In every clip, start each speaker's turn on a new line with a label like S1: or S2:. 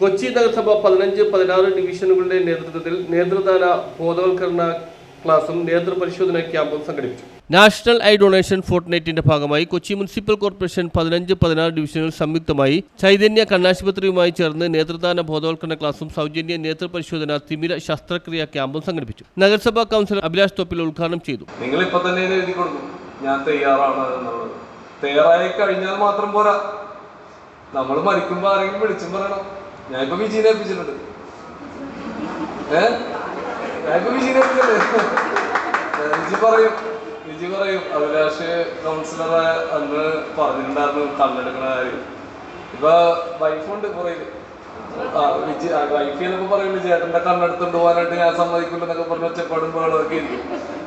S1: Kochi നഗരസഭ പതിനഞ്ച് പതിനാറ് ഡിവിഷനുകളുടെ നേതൃത്വത്തിൽ നേതൃദാന ബോധവൽക്കരണ ക്ലാസും നേതൃപരിശോധന ക്യാമ്പും സംഘടിപ്പിച്ചു. നാഷണൽ ഐ ഡൊണേഷൻ ഫോർട്ട്നൈറ്റിന്റെ ഭാഗമായി കൊച്ചി മുനിസിപ്പൽ കോർപ്പറേഷൻ പതിനഞ്ച് പതിനാറ് ഡിവിഷനുകൾ സംയുക്തമായി ചൈതന്യ കണ്ണാശുപത്രിയുമായി ചേർന്ന് നേതൃദാന ബോധവൽക്കരണ ക്ലാസും സൗജന്യ നേതൃപരിശോധന തിമിര ശസ്ത്രക്രിയ ക്യാമ്പും സംഘടിപ്പിച്ചു. നഗരസഭാ കൗൺസിലർ അഭിലാഷ് തോപ്പിൽ ഉദ്ഘാടനം ചെയ്തു.
S2: നിങ്ങൾ ഇപ്പൊ തന്നെ എഴുതി കൊടുക്കും. ഞാൻ തയ്യാറാണ് എന്നുള്ളത്. തയ്യാറായി കഴിഞ്ഞാൽ മാത്രം പോരാ. നമ്മൾ മരിക്കുമ്പോ ആരെങ്കിലും വിളിച്ചും പറയണം. ഞാൻ ഇപ്പൊ വിജയനെ ഏൽപ്പിച്ചിട്ടുണ്ട്. ഏ? ഞാൻ ഇപ്പൊ വിജയനെ വിജി പറയും. വിജി പറയും. അഭിലാഷ് കൗൺസിലറെ അന്ന് പറഞ്ഞിട്ടുണ്ടായിരുന്നു കണ്ണെടുക്കണ കാര്യം. ഇപ്പൊ വൈഫുണ്ട് പുറയിൽ വിജി വൈഫ് ചേട്ടന്റെ കണ്ണെടുത്തോണ്ട് പോകാനായിട്ട് ഞാൻ സമ്മതിക്കില്ല എന്നൊക്കെ പറഞ്ഞ ഒച്ചപ്പാടും ബഹളമൊക്കെ ഇരിക്കും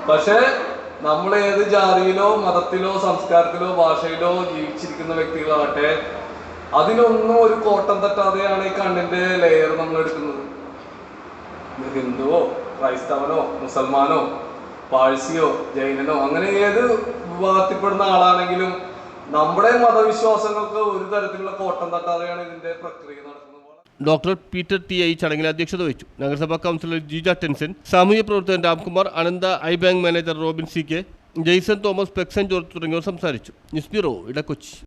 S2: പക്ഷേ നമ്മൾ ഏത് ജാതിയിലോ മതത്തിലോ സംസ്കാരത്തിലോ ഭാഷയിലോ ജീവിച്ചിരിക്കുന്ന വ്യക്തികളാവട്ടെ അതിനൊന്നും ഒരു കോട്ടം തട്ടാതെയാണ് ഈ കണ്ണിന്റെ ലെയർ നമ്മൾ എടുക്കുന്നത്. ഹിന്ദുവോ ക്രൈസ്തവനോ മുസൽമാനോ പാഴ്സിയോ ജൈനനോ അങ്ങനെ ഏത് വിഭാഗത്തിൽപ്പെടുന്ന ആളാണെങ്കിലും നമ്മുടെ മതവിശ്വാസങ്ങൾക്ക് ഒരു തരത്തിലുള്ള കോട്ടം തട്ടാതെയാണ് ഇതിന്റെ പ്രക്രിയ നടക്കുന്നത്.
S1: ഡോക്ടർ പീറ്റർ ടി ഐ ചടങ്ങിൽ അധ്യക്ഷത വഹിച്ചു. നഗരസഭാ കൗൺസിലർ ജിജ ടെൻസൻ സാമൂഹ്യ പ്രവർത്തകൻ Ramkumar Anantha I bank manager Robin C K Jaison Thomas Pexon George തുടങ്ങിയവർ സംസാരിച്ചു. News bureau Edakochi.